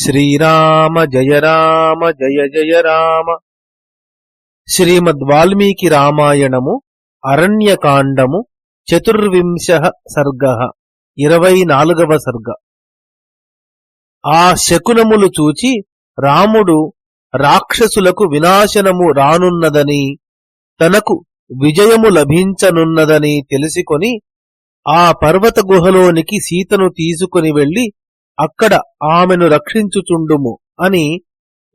శ్రీరామ జయ రామ జయ జయ రామ. శ్రీమద్ వాల్మీకి రామాయణము అరణ్యకాండము చతుర్వింశ సర్గ ఇరవై నాలుగవ సర్గ. ఆ శకునములు చూచి రాముడు రాక్షసులకు వినాశనము రానున్నదని తనకు విజయము లభించనున్నదని తెలుసుకొని ఆ పర్వత గుహలోనికి సీతను తీసుకుని వెళ్ళి అక్కడ ఆమెను రక్షించుచుండుము అని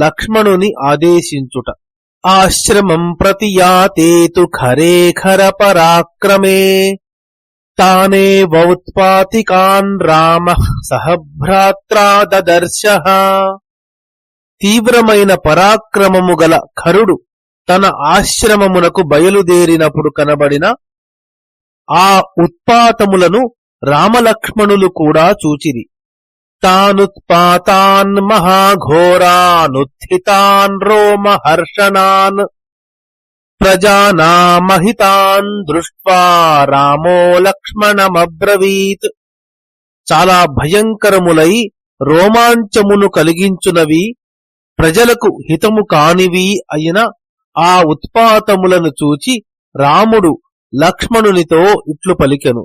లక్ష్మణుని ఆదేశించుట. ఆశ్రమం ప్రతి యాతేతు ఖరేఖర పరాక్రమే. తానే వౌత్పాతికాన్ రామ సహభ్రాత్రా దదర్శ. తీవ్రమైన పరాక్రమము గల ఖరుడు తన ఆశ్రమమునకు బయలుదేరినప్పుడు కనబడిన ఆ ఉత్పాతములను రామలక్ష్మణులు కూడా చూచిరి. తానుత్పాతాన్ మహాఘోరానుత్థితాన్ రోమహర్షణాన్ ప్రజానామహితాన్ దృష్ట్వా రామో లక్ష్మణమబ్రవీత్ చాలా భయంకరములై రోమాంచమును కలిగించునవి ప్రజలకు హితము కానివి అయిన ఆ ఉత్పాతములను చూచి రాముడు లక్ష్మణునితో ఇట్లు పలికెను.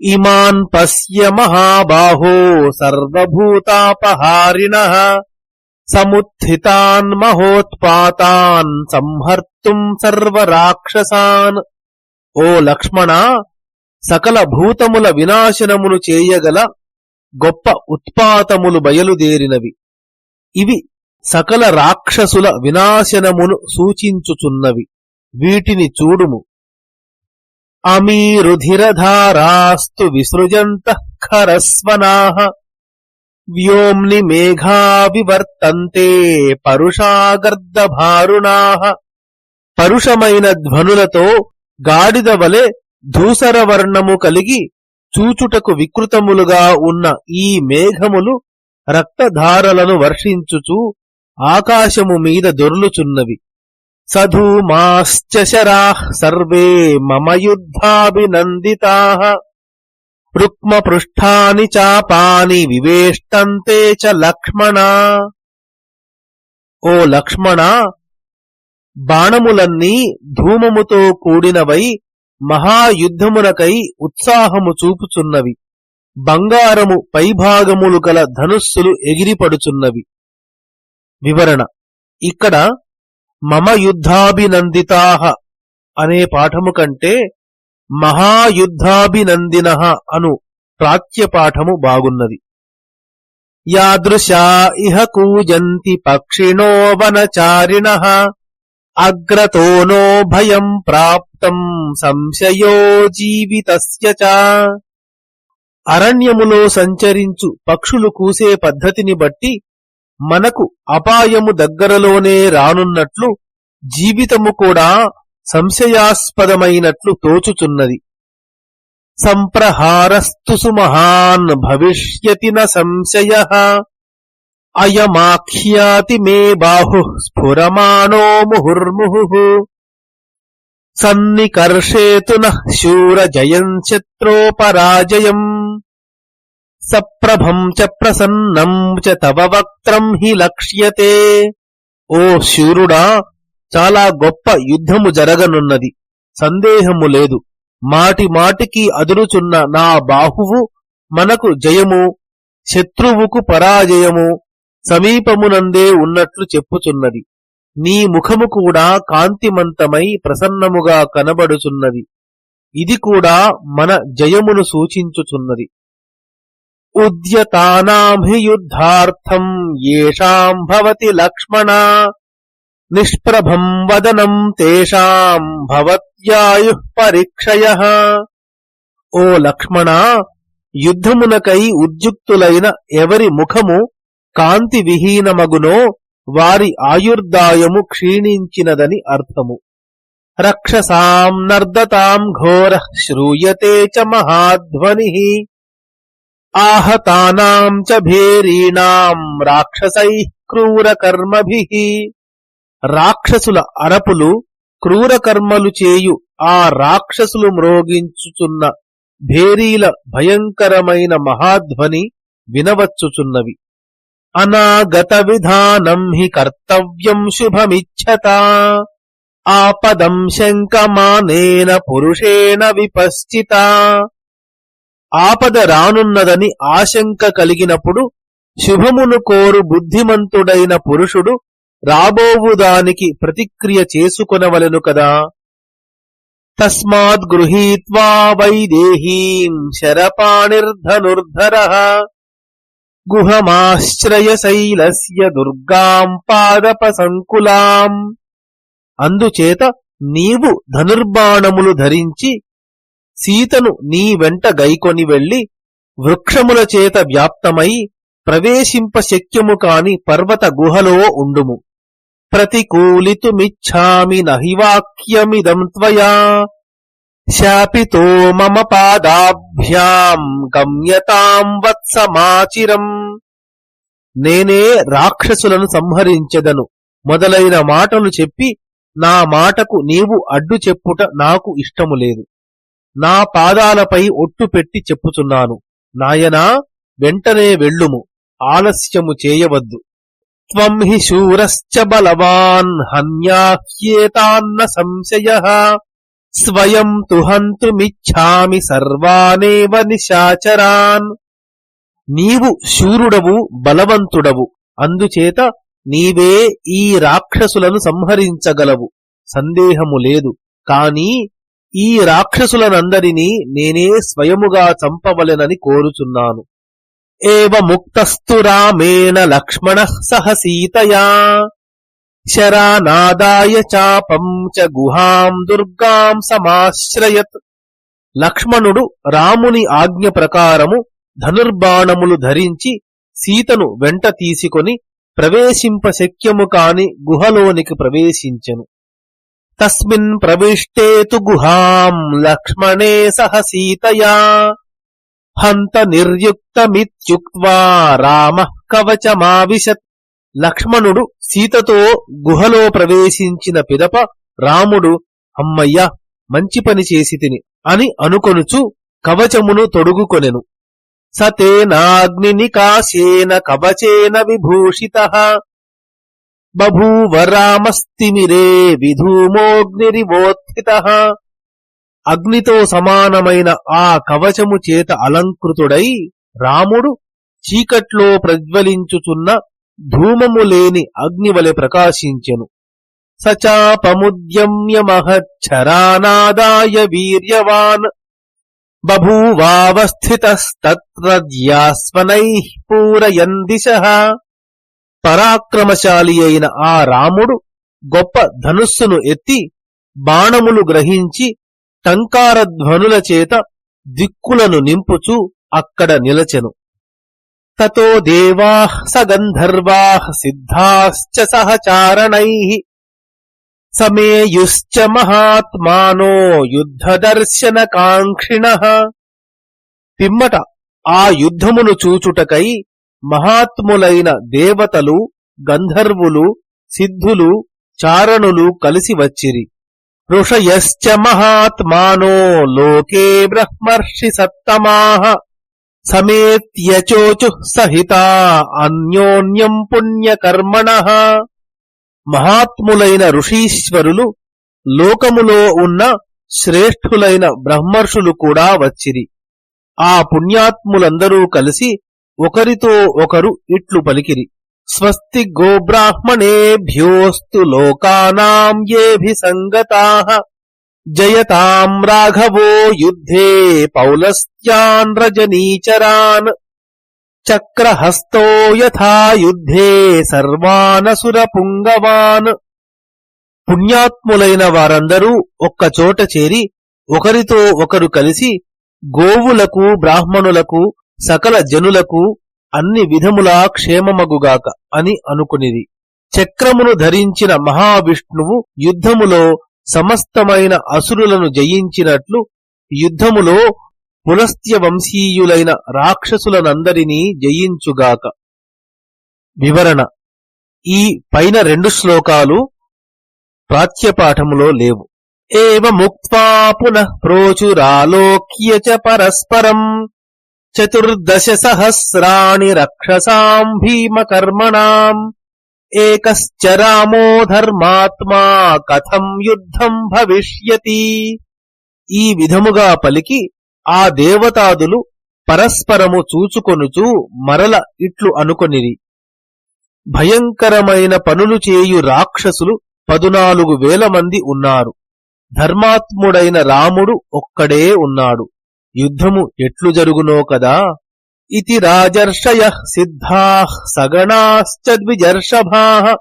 ఇమాన్ పశ్య మహాబాహో సర్వభూతాపహారిణ సముత్థితాన్ మహోత్పాతాన్ సంహర్తుం సర్వరాక్షసాన్ ఓ లక్ష్మణ సకల భూతముల వినాశనమును చేయగల గొప్ప ఉత్పాతములు బయలుదేరినవి. ఇవి సకల రాక్షసుల వినాశనమును సూచించుచున్నవి. వీటిని చూడుము. అమీరుధిరధారాస్తు విసృజంత ఖరస్వనాః వ్యోమ్ని మేఘా వివర్తంతే పరుషాగర్దభారుణాః పరుషమైన ధ్వనులతో గాడిద వలె ధూసరవర్ణము కలిగి చూచుటకు వికృతములుగా ఉన్న ఈ మేఘములు రక్తధారలను వర్షించుచూ ఆకాశము మీద దొర్లుచున్నవి. సధూమాశ్చ శరాః సర్వే మమ యుద్ధాభినందితాః. రుక్మపృష్ఠాని చాపాని వివేష్టంతే చ లక్ష్మణ. ఓ లక్ష్మణ బాణములన్నీ ధూమముతో కూడినవై మహాయుద్ధమునకై ఉత్సాహము చూపుచున్నవి. బంగారము పైభాగములు గల ధనుస్సులు ఎగిరిపడుచున్నవి. వివరణ ఇక్కడ మమ యుద్ధాభినందితా అనే పాఠము కంటే మహాయుద్ధాభినందిన అను ప్రాచ్యపాఠము బాగున్నది. యాదృశా ఇహ కూజంతి పక్షిణో వనచారిణ అగ్రతోనో భయం ప్రాప్తం సంశయో జీవితస్య అరణ్యములో సంచరించు పక్షులు కూసే పద్ధతిని బట్టి మనకు అపాయము దగ్గరలోనే రానున్నట్లు జీవితము కూడా సంశయాస్పదమైనట్లు తోచుచున్నది. సంప్రహారస్తు సుమహాన్ భవిష్యతి న సంశయ అయమాఖ్యాతి మే బాహు స్ఫురమాణో ముహుర్ముహు సన్నికర్షేతు నూర శూర జయం శత్రోపరాజయం సప్రభం చ ప్రసన్నం చ తవ వక్త్రం హి లక్ష్యతే. ఓ శూరుడా చాలా గొప్ప యుద్ధము జరగనున్నది. సందేహము లేదు. మాటి మాటికి అదురుచున్న నా బాహువు మనకు జయము శత్రువుకు పరాజయము సమీపమునందే ఉన్నట్లు చెప్పుచున్నది. నీ ముఖము కూడా కాంతిమంతమై ప్రసన్నముగా కనబడుచున్నది. ఇది కూడా మన జయమును సూచించుచున్నది. ఉద్యతానాభియుద్ధార్థం ఏషాం భవతి లక్ష్మణ నిష్ప్రభం వదనం తేషాం భవత్యాయు పరీక్షయ ఓ లక్ష్మణ యుద్ధమునకై ఉద్యుక్తులైన ఎవరి ముఖము కాంతి విహీనమగునో వారి ఆయుర్దాయము క్షీణించినదని అర్థము రక్షసాం నర్దతాం ఘోర శ్రూయతే చ మహాధ్వని ఆహతానాం చ భేరీణాం రాక్షసై క్రూరకర్మభి. రాక్షసుల అరపులు క్రూరకర్మలు చేయు ఆ రాక్షసులు మ్రోగించుచున్న భేరీల భయంకరమైన మహాధ్వని వినవచ్చుచున్నవి. అనాగత విధానం హి కర్తవ్యం శుభమిచ్చత. ఆపదం శంకమానేన పురుషేణ విపశ్చిత. ఆపద రానున్నదని ఆశంక కలిగినప్పుడు శుభమును కోరు బుద్ధిమంతుడైన పురుషుడు రాబోవుదానికి ప్రతిక్రియ చేసుకొనవలెను కదా. తస్మాత్ గృహీత్వా వైదేహీం శరపాణిర్ధనుర్ధర గుహమాశ్రయశైలస్య దుర్గాం పాదపసంకులాం. అందుచేత నీవు ధనుర్బాణములు ధరించి సీతను నీ వెంట గైకొని వెళ్ళి వృక్షముల చేత వ్యాప్తమై ప్రవేశింప శక్యము కాని పర్వత గుహలో ఉండుము. ప్రతికూలితుమిచ్చామి నహివాక్యమిదం త్వయా. శాపితో మమ పాదాభ్యాం గమ్యతాం వత్సమాచిరం. నేనే రాక్షసులను సంహరించెదను. మొదలైన మాటలు చెప్పి నా మాటకు నీవు అడ్డు చెప్పుట నాకు ఇష్టము లేదు. నా పాదాలపై ఒట్టు పెట్టి చెప్పుచున్నాను. నాయనా వెంటనే వెళ్ళుము. ఆలస్యము చేయవద్దు. త్వం హి శూరశ్చ బలవాన్ హన్యాహ్యేతాన్న సంశయ. స్వయం తు హంతుమిచ్ఛామి సర్వానేవ నిశాచరాన్. నీవు శూరుడవు బలవంతుడవు. అందుచేత నీవే ఈ రాక్షసులను సంహరించగలవు. సందేహము లేదు. కాని ఈ రాక్షసులనందరినీ నేనే స్వయముగా చంపవలెనని కోరుచున్నాను. ఏవ ముక్తస్తు రామేణ లక్ష్మణ సహ సీతయా. శరానాదాయ చాపం చ గుహాం దుర్గాం సమాశ్రయత్. లక్ష్మణుడు రాముని ఆజ్ఞ ప్రకారము ధనుర్బాణములు ధరించి సీతను వెంట తీసుకొని ప్రవేశింప శక్యము కాని గుహలోనికి ప్రవేశించెను. తస్మిన్ ప్రవిష్టేతు గుహాం లక్ష్మణే సహ సీతయా. హంత నిర్యుక్తమిత్యుక్వా రామ కవచమావిశత్. లక్ష్మణుడు సీతతో గుహలో ప్రవేశించిన పిదప రాముడు అమ్మయ్యా మంచి పని చేసి తిని అని అనుకొనుచు కవచమును తొడుగుకొనెను. సతేనాగ్నినికాశేన కవచేన విభూషిత. బభూవ రామస్తిమిరే విధూమోగ్నిరివోత్థిత. అగ్నితో సమానమైన ఆ కవచము చేత అలంకృతుడై రాముడు చీకట్లో ప్రజ్వలించుచున్న ధూమము లేని అగ్నివలె ప్రకాశించెను. సచాపముద్యమ్యమహచ్చరానాదాయ వీర్యవాన్ బభూవావస్థితస్తత్రజ్యాస్వనై పూరయన్ దిశ పరాక్రమశాలి అయిన ఆ రాముడు గొప్ప ధనుస్సును ఎత్తి బాణములు గ్రహించి టంకారధ్వనుల చేత దిక్కులను నింపుచూ అక్కడ నిలచెను. తతో దేవా సగంధర్వా సిద్ధాశ్చ సహచారణై సమేయుశ్చ మహాత్మానో యుద్ధదర్శన కాంక్షిణ పిమ్మట ఆ యుద్ధమును చూచుటకై మహాత్ములైన దేవతలు గంధర్వులు సిద్ధులు చారణులు కలిసి వచ్చిరి. ఋషయశ్చ మహాత్మానో లోకే బ్రహ్మర్షి సత్తమాహ సమేత్యచోచు సహితా అన్యోన్యం పుణ్యకర్మణ. మహాత్ములైన ఋషీశ్వరులు లోకములో ఉన్న శ్రేష్ఠులైన బ్రహ్మర్షులు కూడా వచ్చిరి. ఆ పుణ్యాత్ములందరూ కలిసి ఒకరితో ఒకరు ఇట్లు పలికిరి. స్వస్తి గోబ్రాహ్మణేభ్యోస్తు లోకానాం ఏభి సంగతా. జయతాం రాఘవో యుద్ధే పౌలస్త్యాన్ రజనీచరాన్. చక్రహస్తో యథా యుద్ధే సర్వానసుర పుంగవాన్ పుణ్యాత్ములైన వారందరూ ఒక్కచోట చేరి ఒకరితో ఒకరు కలిసి గోవులకు బ్రాహ్మణులకు సకల జనులకు అన్ని విధములా క్షేమమగుగాక అని అనుకునిది చక్రమును ధరించిన మహావిష్ణువు యుద్ధములో సమస్తమైన అసురులను జయించినట్లు యుద్ధములో పులస్త్య వంశీయులైన రాక్షసులనందరినీ జయించుగాక. వివరణ. ఈ పైన రెండు శ్లోకాలు ప్రాచ్యపాఠములో లేవు. ఏవ ముక్త్వా పునః ప్రోచురాలోక్య చ పరస్పరం చతుర్దశ సహస్రాణి రక్షసాం భీమకర్మణాం ఏకశ్చ రామో ధర్మాత్మా కథం యుద్ధం భవిష్యతి ఈ విధముగా పలికి ఆ దేవతాదులు పరస్పరము చూచుకొనుచూ మరల ఇట్లు అనుకొనిరి. భయంకరమైన పనులు చేయు రాక్షసులు పదునాలుగు వేల మంది ఉన్నారు. ధర్మాత్ముడైన రాముడు ఒక్కడే ఉన్నాడు. యుద్ధము ఎట్లు జరుగునో కదా? ఇతి రాజర్షయ సిద్ధా సగణాశ్చ ద్విజర్షభా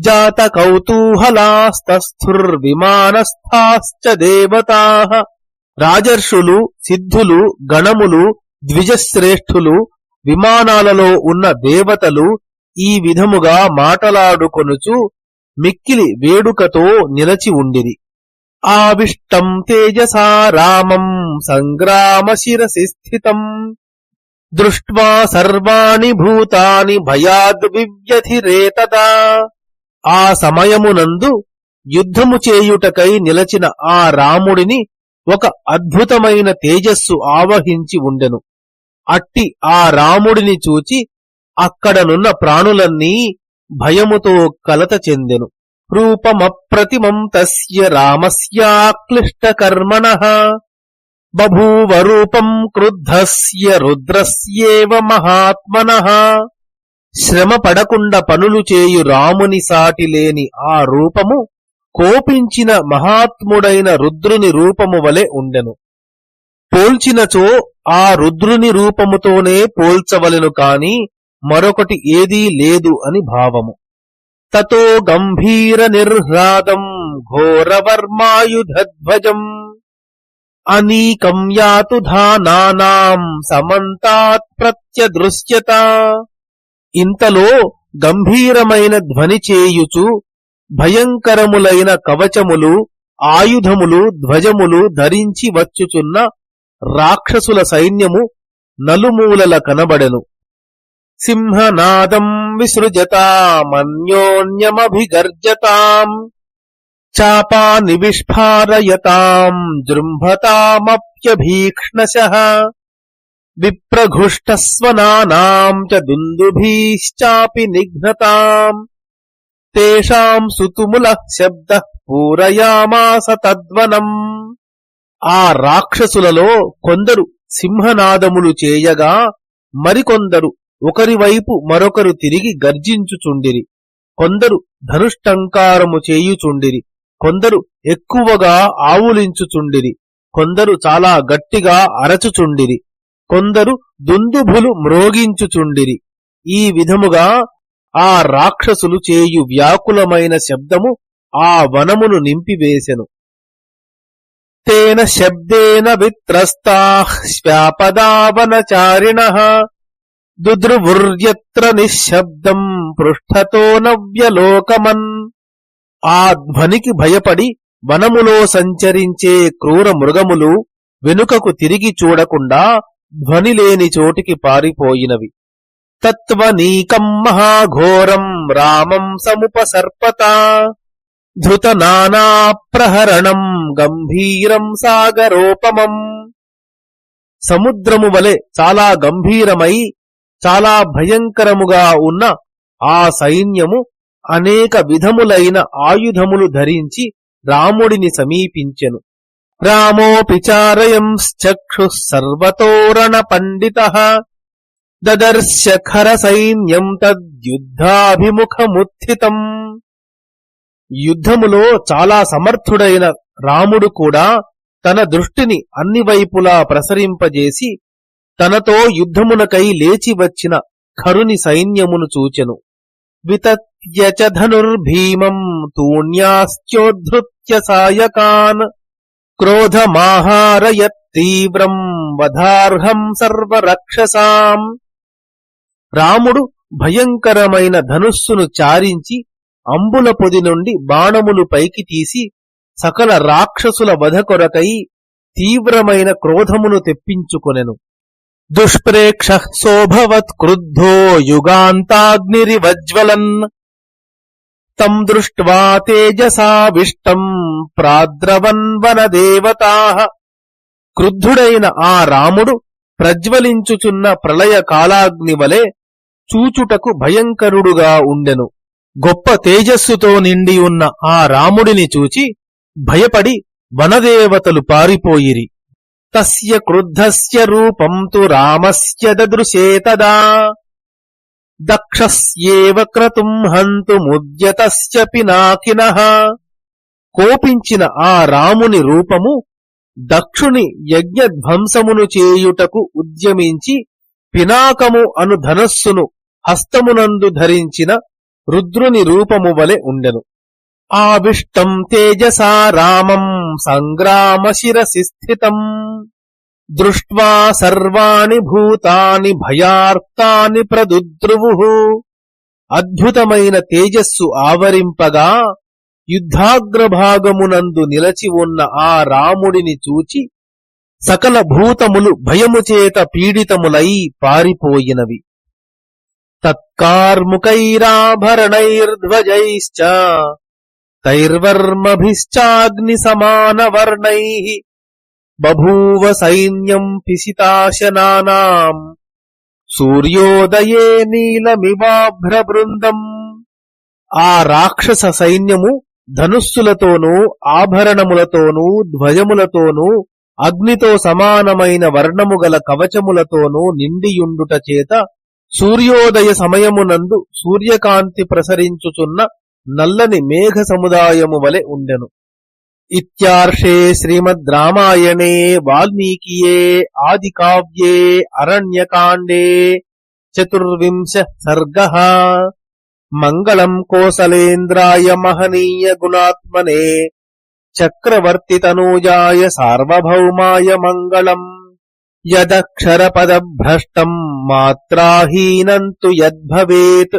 జాత కౌతూహలాస్తస్థుర్విమానస్థాశ్చ దేవతా రాజర్షులు సిద్ధులు గణములు ద్విజశ్రేష్ఠులు విమానాలలో ఉన్న దేవతలు ఈ విధముగా మాటలాడుకొనుచు మిక్కిలి వేడుకతో నిలచి ఉండిరి. ఆవిష్టం తేజసా రామం సంగ్రామ శిరసి స్థితం. దృష్ట్వా సర్వాణి భూతాని భయాద్వివ్యధిరేతదా ఆ సమయమునందు యుద్ధము చేయుటకై నిలచిన ఆ రాముడిని ఒక అద్భుతమైన తేజస్సు ఆవహించి ఉండెను. అట్టి ఆ రాముడిని చూచి అక్కడనున్న ప్రాణులన్నీ భయముతో కలత చెందెను. రూపమప్రతిమం తస్య రామస్యాక్లిష్టకర్మణ. బభూవ రూపం క్రుద్ధస్య రుద్రస్యేవ మహాత్మన. శ్రమ పడకుండా పనులు చేయు రాముని సాటి లేని ఆ రూపము కోపించిన మహాత్ముడైన రుద్రుని రూపము వలె ఉండెను. పోల్చినచో ఆ రుద్రుని రూపముతోనే పోల్చవలెను కాని మరొకటి ఏదీ లేదు అని భావము. తతో గంభీర నిర్హ్రాదం ఘోరవర్మాయుధ్వజం అనీకం యాతు ధానానాం సమంతాత్ ప్రత్యదృశ్యత ఇంతలో గంభీరమైన ధ్వని చేయుచు భయంకరములైన కవచములు ఆయుధములు ధ్వజములు ధరించి వచ్చుచున్న రాక్షసుల సైన్యము నలుమూలల కనబడెను. సింహనాదం విసృజతామన్యోన్యమభిగర్జతాం చాపా నివిష్ఫారయతాం జృంభతామప్యభీక్ష్ణశ విప్రఘుష్టస్వనానాం చ దుందుభీశ్చాపి నిఘ్నతాం తేషాం సుతుముల శబ్ద పూరయామాస తద్వనం ఆ రాక్షసులలో కొందరు సింహనాదములు చేయగా మరికొందరు ఒకరి వైపు మరొకరు తిరిగి గర్జించుచుండిరి. కొందరు ధనుష్టంకారము చేయుచుండిరి. కొందరు ఎక్కువగా ఆవులించుచుండిరి. కొందరు చాలా గట్టిగా అరచుచుండిరి. కొందరు దుందుభులు మ్రోగించుచుండిరి. ఈ విధముగా ఆ రాక్షసులు చేయు వ్యాకులమైన శబ్దము ఆ వనమును నింపివేసెను. తేన శబ్దేన విత్రస్తా శ్వాపదావనచారిణ దుద్రువుర్యత్ర నిశ్శబ్దం పృష్ఠతో నవ్యలోకమన్ ఆ ధ్వనికి భయపడి వనములో సంచరించే క్రూర మృగములు వెనుకకు తిరిగి చూడకుండా ధ్వనిలేని చోటికి పారిపోయినవి. తత్వనీకం మహాఘోరం రామం సముపసర్పత ధృత నానాప్రహరణం గంభీరం సాగరోపమం. సముద్రము వలె చాలా గంభీరమై చాలా భయంకరముగా ఉన్న ఆ సైన్యము అనేక విధములైన ఆయుధములు ధరించి రాముడిని సమీపించెను. రామోపిచారయంశ్చక్షు సర్వతోరణ పండిత దదర్శ ఖర సైన్యం తద్యుద్ధాభిముఖముత్థితం. యుద్ధములో చాలా సమర్థుడైన రాముడు కూడా తన దృష్టిని అన్ని వైపులా ప్రసరింపజేసి తనతో యుద్ధమునకై లేచి వచ్చిన ఖరుని సైన్యమును చూచెను. వితత్యచ ధనుర్భీమం తూణ్యాశ్చోద్ధృత్య సాయకాన్ క్రోధమాహారయత్ తీవ్రం వధార్హం సర్వరక్షసాం. రాముడు భయంకరమైన ధనుస్సును చారించి అంబుల పొది నుండి బాణములు పైకి తీసి సకల రాక్షసుల వధ కొరకై తీవ్రమైన క్రోధమును తెప్పించుకొనెను. దుష్ప్రేక్ష సోభవత్ క్రుద్ధో యుగాంతాగ్నిరివజ్వలన్ తం దృష్ట్వా తేజసావిష్టం ప్రాద్రవన్వనదేవతా క్రుద్ధుడైన ఆ రాముడు ప్రజ్వలించుచున్న ప్రళయ కాలాగ్ని వలె చూచుటకు భయంకరుడుగా ఉండెను. గొప్ప తేజస్సుతో నిండి ఉన్న ఆ రాముడిని చూచి భయపడి వనదేవతలు పారిపోయిరి. తస్య క్రుద్ధస్య రూపం తు రామస్య దదృశే తదా. దక్షస్యేవ క్రతుం హంతుముద్యతస్య పినాకిన. కోపించిన ఆ రాముని రూపము దక్షుని యజ్ఞధ్వంసమును చేయుటకు ఉద్యమించి పినాకము అను ధనస్సును హస్తమునందు ధరించిన రుద్రుని రూపము వలె ఉండెను. ఆవిష్టం తేజసా రామం సంగ్రామ శిరసి స్థితం. దృష్ట్వా సర్వాణి భూతాని భయార్తాని ప్రదుద్రువు. అద్భుతమైన తేజస్సు ఆవరింపగా యుద్ధాగ్రభాగమునందు నిలచి ఉన్న ఆ రాముడిని చూచి సకల భూతములు భయముచేత పీడితములై పారిపోయినవి. తత్కార్ముకైరాభరణైర్ధ్వజైశ్చ తైర్వర్మభిశ్చాగ్ని సమానవర్ణై బభూవ సైన్యం పిసితాశనానాం సూర్యోదయే నీలమివాభ్రబృందం. ఆ రాక్షస సైన్యము ధనుస్సులతోనూ ఆభరణములతోనూ ధ్వజములతోనూ అగ్నితో సమానమైన వర్ణము గల కవచములతోనూ నిండియుండుట చేత సూర్యోదయ సమయమునందు సూర్యకాంతి ప్రసరించుచున్న నల్లని మేఘ సముదాయము వలె ఉండెను. ఇత్యార్షే శ్రీమద్ రామాయణే వాల్మీకియే ఆది కావ్యే అరణ్యకాండే చతుర్వింశ సర్గ. మంగళం కోసలేంద్రాయ మహనీయ గుణాత్మనే చక్రవర్తితనూజాయ సార్వభౌమాయ మంగళం. యదక్షరపదభ్రష్టం మాత్రాహీనం తు యద్భవేత్.